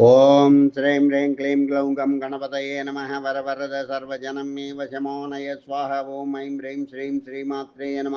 ఓం శ్రీం హ్రీం క్లీం గ్లౌం గం గణపతయే నమ వరవరద సర్వజనం మే వశమో నయ స్వాహ ఓం ఐం హ్రీం శ్రీం శ్రీమాత్రే నమ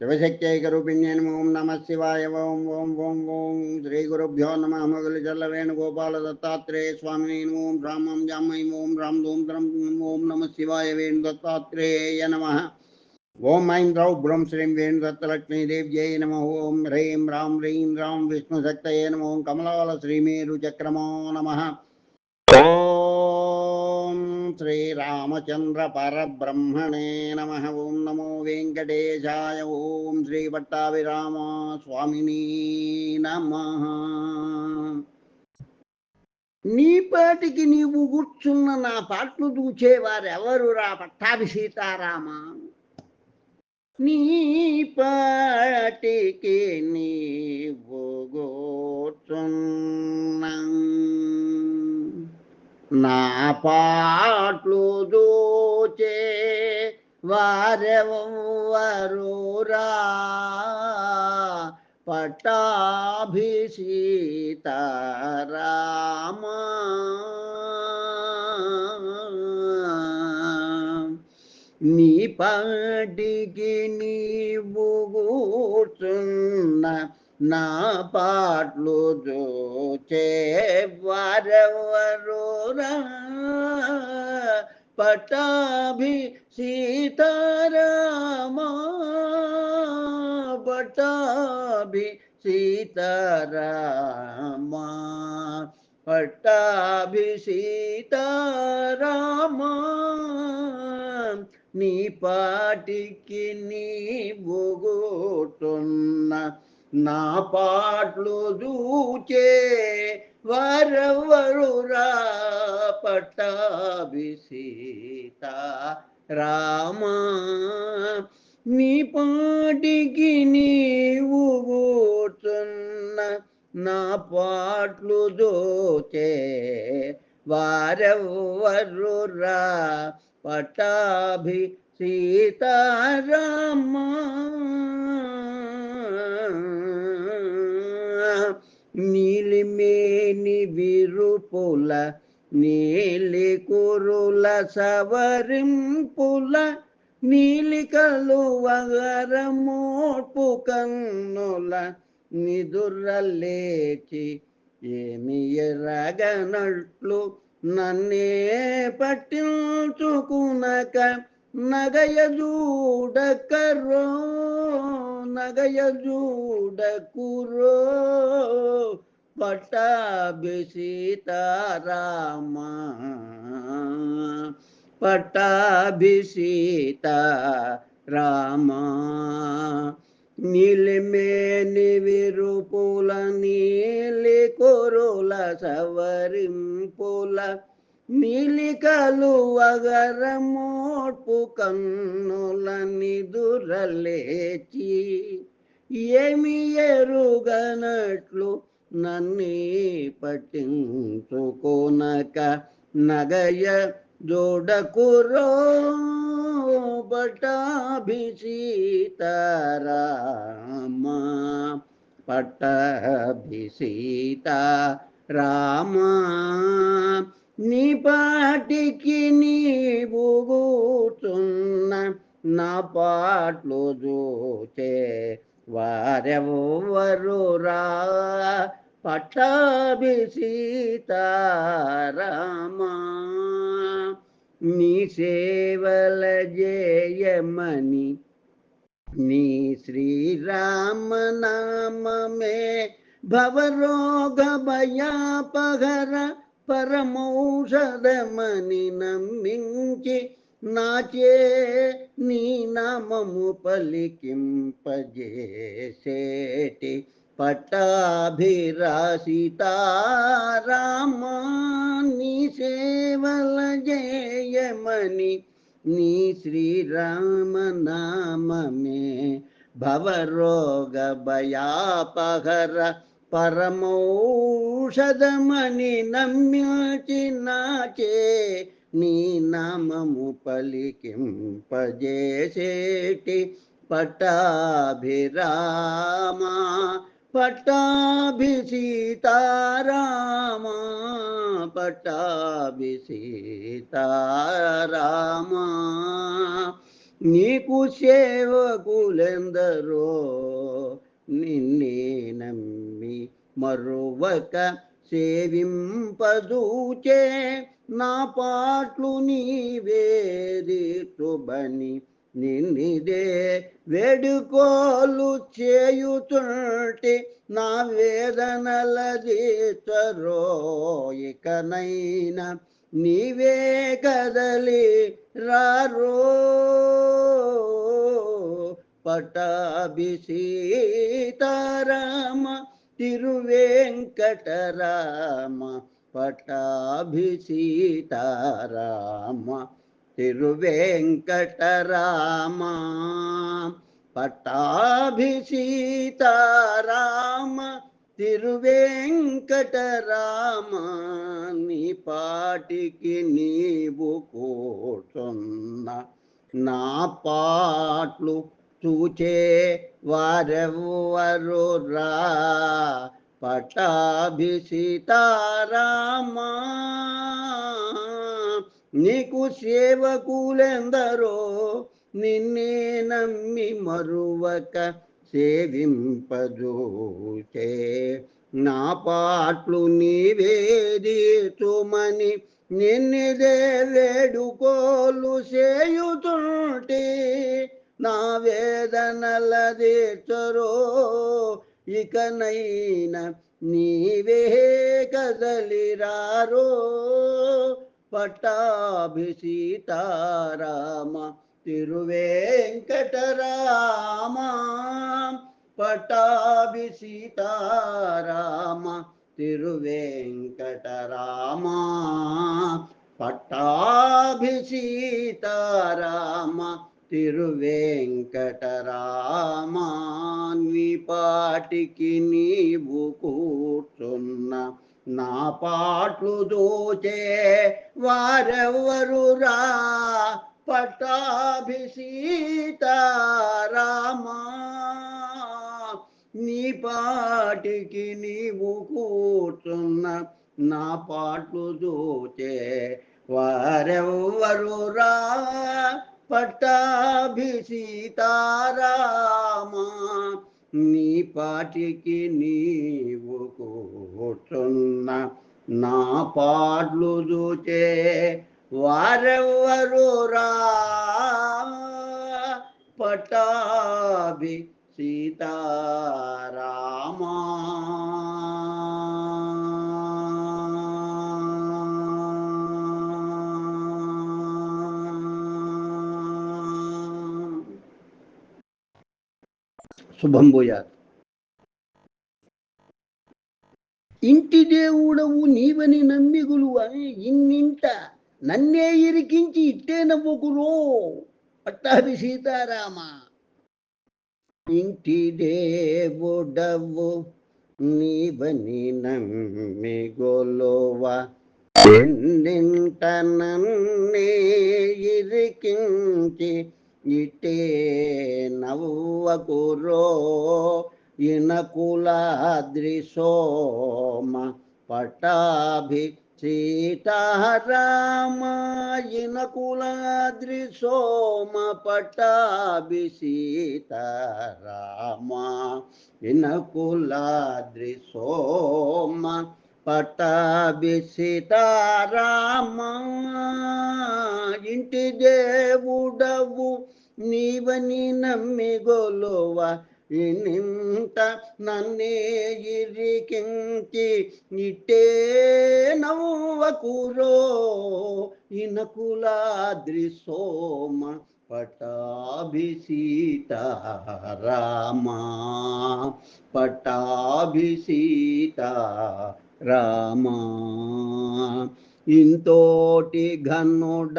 శివశక్త్యైకరూపిణ్యే నమ ఓం నమ శివాయ ఓం ఓం ఓం ఓం శ్రీ గురుభ్యో నమ మొగలి చల్ల వేణుగోపాల దత్తాత్రేయ స్వామిని ఓం రామం జామై ఓం రామ్ ధూం త్రం ఓం నమ శివాయ వేణు దత్తాత్రేయ నమ బ్రహ్మ శ్రీం వేణుదత్తలక్ష్మీదేవ్యై నమ. ఓం హ్రీం రాం హ్రీం రాం విష్ణుశక్తయే నమ. ఓం కమలాల శ్రీమేరు చక్రమో నమ. ఓం శ్రీరామచంద్ర పరబ్రహ్మణే నమ. ఓం నమో వెంకటేశాయ. ఓం శ్రీ పట్టాభిరామ స్వామిని నమ. నీ పాటికి నీవు కూర్చున్న నా పాటలు చూచేవారెవరు రా పట్టాభి సీతారామా నీ పాటికి నీవు గోచున్న. నా పాటలు దోచే వారెవరురా పట్టాభిసీతారామా నీ పాటికి నీవు కూర్చున్న నా పాటలు చూచే వారెవరురా పటాభి సీతారామా? పటాభి సీతారామా? పట్టాభి సీతారామా? నీ పాటికి నీ బొగోటున్న నా పాటలు దూచే వరవరురా పట్టాభి సీత రామా. నీ పాటికి నీవు కూర్చున్న నా పాటలు దోచే వారెవ్వరురా పటాభి సీతారామ. నీలిమేని విరుపుల నీలి కురుల సవరింపుల నీలికలు వగరమోపు కన్నుల నిదురలేచి ఏమి ఎరగనట్లు నన్నే పట్టించుకునక నగయ జూడకరో నగయ జూడకురో. పట్టాభి సీతారామ పట్టాభి నిలిమేని విరుపుల నీలి కొరుల సవరింపుల నీలికలు వగరమోట్పు కన్నుల నిదురలేచి ఏమి ఎరుగనట్లు నన్నీ పట్టించుకోనక నగయ జోడకురో పటాభి సీతారామ పట్టాభి సీతారామ నీ పాటికి నీవు కూర్చున్న నా పాటలు చూచే వారెవరురా పట్టాభి సీతారామా నీ సేవల జయమని నీ శ్రీరామనామే భవరోగ భయాపహర పరమౌషధమని నమ్మించి నాచే నీ నామము పలికింపజేసేటి. పట్టాభిరాసితారామా నీ సేవల జయమని నీ శ్రీరామనామమే భవరోగ భయాపహర పరమౌషధమని నమ్యాచినాచే నీ నామము పలికింపజేసేటి పట్టాభిరామ పట్టాభిసీతారామ పట్టాభిసీతారామ నీకు సేవకులెందరో నిన్నే నమ్మి మరొవక సేవింపదూచే. నా పాట్లు నీవేదితుబని నిన్నిదే వేడుకోలు చేయుతుంటే నా వేదనల దీచరో ఇకనైనా నీవే కదలి రారో. పటాభిసీతారామ తిరువేంకటరామ పటాభిసీతారామ. సీతారామ తిరువేంకటరామ పటాభి సీతారామ తిరువేంకటరామ నీ పాటికి నీవు కూర్చున్న నా పాట్లు చూచే వారెవ్వరు రా. పటాభి సీతారామ నీకు సేవకులెందరో నిన్నే నమ్మి మరువక సేవింపజూచే. నా పాట్లు నీవేదీతుమని నిన్నిదే వేడుకోలు చేయుతుంటే నా వేదనల తీర్చరో. ఇకనైనా నీవే కదలిరారో. పట్టాభి సీతారామ తిరువేంకటరామ. పట్టాభి సీతారామ తిరువేంకటరామ. పట్టాభి సీతారామ తిరువేంకటరామ పాటికి నీవు కూర్చున్న నా పాట్లు దోచే వారెవరురా రా? పట్టాభి నీ పాటికి నీవు కూర్చున్న నా పాట్లు దోచే వారెవ్వరు రా? పట్టాభి నీ పాటికి నీవు కూర్చున్న నా పాటలు చూచే వారెవ్వరు పటాభి సీతారామా. శుభం భూయాత్. ఇంటి దేవుడవు నీవని నమ్మిగులు అని ఇన్నింట నన్నే ఇరికించి ఇట్టే నవ్వుకురో పట్టాభి సీతారామ. ఇంటి దేవుడవు నీవని నమ్మిగోలోవా. ఎన్నింట నన్నే ఇరికించి ఇటే నవ్వకురో ఇనకులాద్రి సోమ పటాభి సీతారామ ఇనకులాద్రి సోమ పటాభి సీతారామ ఇనకులాద్రి సోమ. పటాభి ఇంటి దేవుడవు నీవని నమ్మి గొలువ ఇనింత నన్నే ఇరికించి ఇట్టే నవ్వకురో ఇనకులాద్రి సోమ పటాభి సీతారామ పటాభి రామా. ఇంతోటి ఘనుడ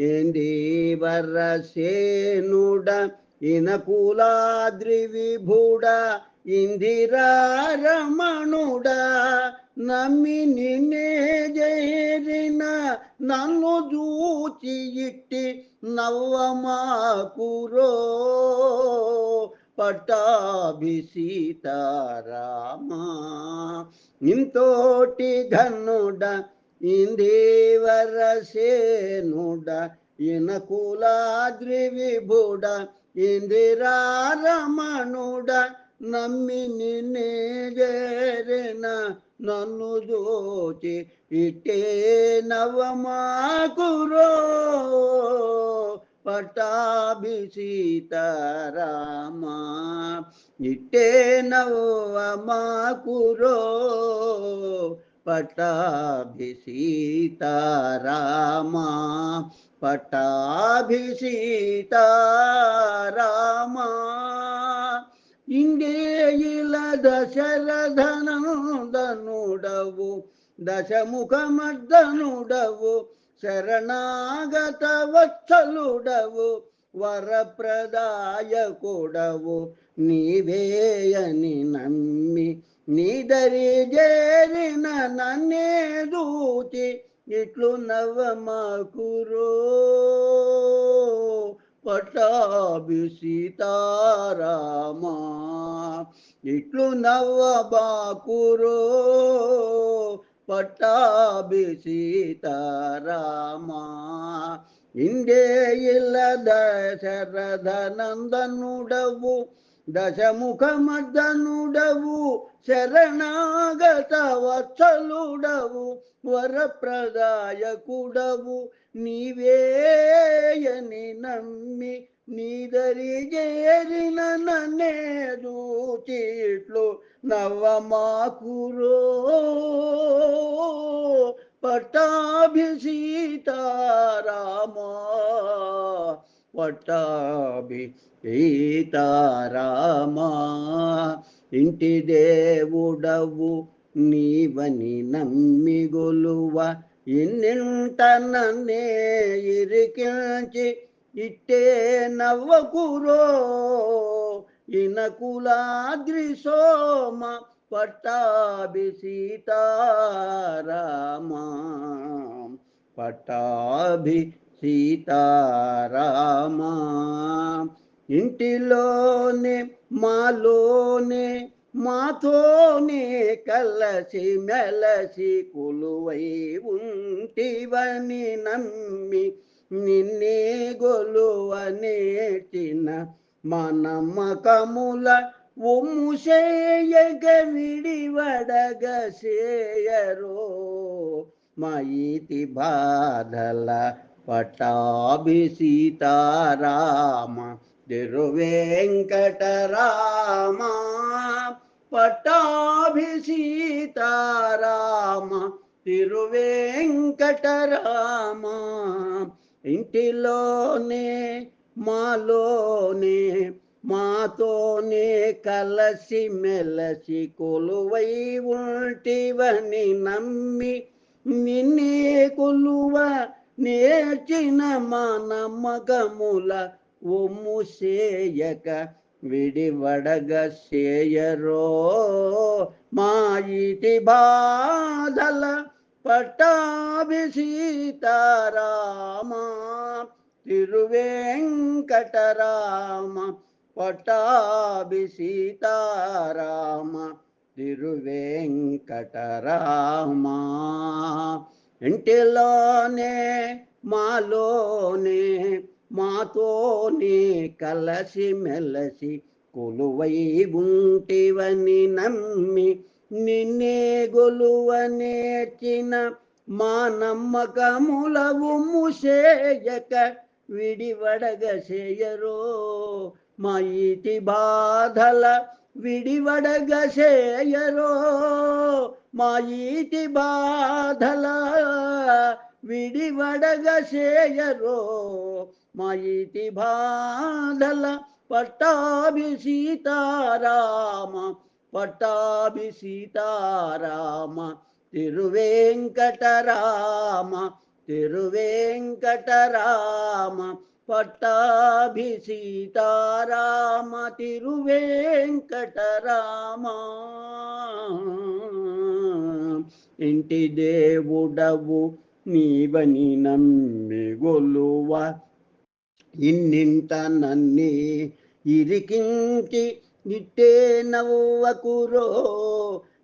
ఏందీవర ఇనకులాద్రి విభుడ ఇందిరారమణుడ నమ్మి నిన్నే చేరిన నన్ను చూచి ఇట్టి నవ్వమాకురో పట్టాభి నింతోటి ఘనుడ ఇందేవరసేనుడ ఇనకులాద్రి విభుడ ఇందిరారమణుడ నమ్మి నిన్నేజరిన నన్ను దోచి ఇట్టే నవమాకురో. పటాభి సీతారామా ఇట్టే నవమాకురో పటాభి సీతారామా పటాభి సీతారామా ఇంగేయిల దశరథనందనుడవు. దశముఖమర్దనుడవు. శరణాగత వత్సలుడవు వరప్రదాయకుడవు నీవేయని నమ్మి నీదరి చేరిన నన్నే దూచి ఇట్లు నవమాకురో పటాభి సీతారామా ఇట్లు నవ్వబాకురో పట్టాభి సీతారామా ఇందే ఇల్ల దశరథనందనుడవు దశముఖమర్దనుడవు శరణాగత వత్సలుడవు వరప్రదాయకుడవు నీవేయని నమ్మి నీదరి చేరిన నన్నే దూచిట్లు నవమాకురో పట్టాభి సీతారామా పట్టాభి సీతారామా ఇంటి దేవుడవు నీవని నమ్మి గొలువ ఎన్నింట నన్నే ఇరికించి ఇట్టే నవ్వకురో ఇనకులాద్రి సోమ పట్టాభి సీతారామ. పట్టాభి సీతారామ. ఇంటిలోనే మాలోనే మాతోనే కలసి మెలసి కులువై ఉంటివని నమ్మి నిన్నే గొలువ నేర్చిన మా నమ్మకముల ఒమ్ము చేయగ విడివడగ చేయరో. మా ఈతి బాధల పటాభి సీతారామ తిరువెంకటరామ పటాభి సీతారామ తిరువెంకటరామ ఇంటిలోనే మాలోనే మాతోనే కలసి మెలసి కొలువై ఉంటివని నమ్మి నిన్నే కొలువ నేర్చిన మా నమ్మకముల ఒమ్ము సేయక విడివడగ సేయరో మా ఇటి బాధల పట్టాభి సీతారామ తిరువెంకటరామ పట్టాభి సీతారామ తిరువెంకటరామ. ఇంటిలోనే మాలోనే మాతోనే కలసి మెలసి కొలువై ఉంటివని నమ్మి నిన్నే గొలువ నేర్చిన మా నమ్మకములవు ముసేయక విడివడగ చేయరో మా ఇతి బాధల విడివడగ చేయరో మా ఇతి బాధల విడివడగ చేయరో మా ఇతి బాధల పట్టాభి సీతారామ పట్టాభి సీతారామ తిరువేంకటరామ తిరువేంకటరామ పట్టాభి సీతారామ తిరువేంకటరామ. ఇంటి దేవుడవు నీవని నమ్మి గొలువ ఇన్నింట నన్ని ఇరికించి నిట్టే నవ్వకురో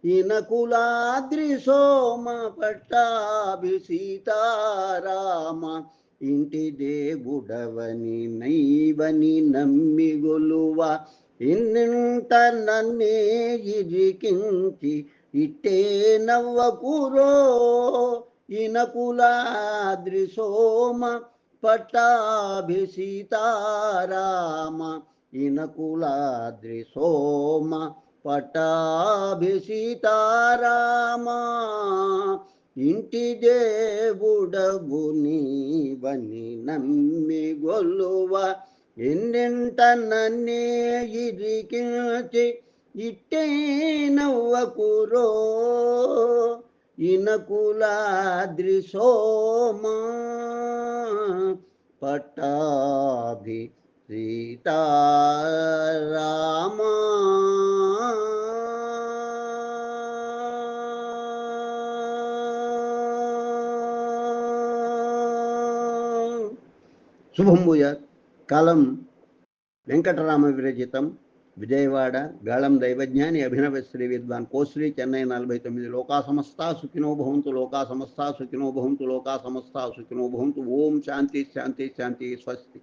ఇనకులాద్రి సోమ పట్టాభి సీతారామ. ఇంటి దేవుడవని నైవని నమ్మి గొలువ ఇన్నింట నన్నే ఇరికించి ఇట్టే నవ్వకురో ఇనకులాద్రి సోమ పట్టాభి సీతారామ. ఇనకులాద్రి సోమ పట్టాభి ఇంటి దేవుడవు నీవని నమ్మి గొల్లువ ఎన్నెంట నన్నే ఇరికించి ఇట్టే నవ్వకురో ఇనకులాద్రి సోమా పటాభి సీతారామా శుభం భూయాత్ కాలం వెంకటరామ విరచితం విజయవాడ గాళం దైవజ్ఞాని అభినవ శ్రీ విద్వాన్ కోశ్రీ చెన్నై నలభై తొమ్మిది లోకా సమస్త సుఖినో భవంతు లోకా సమస్త సుఖినో భవంతు లోకా సమస్త సుఖినో భవంతు ఓం శాంతి శాంతి శాంతి స్వస్తి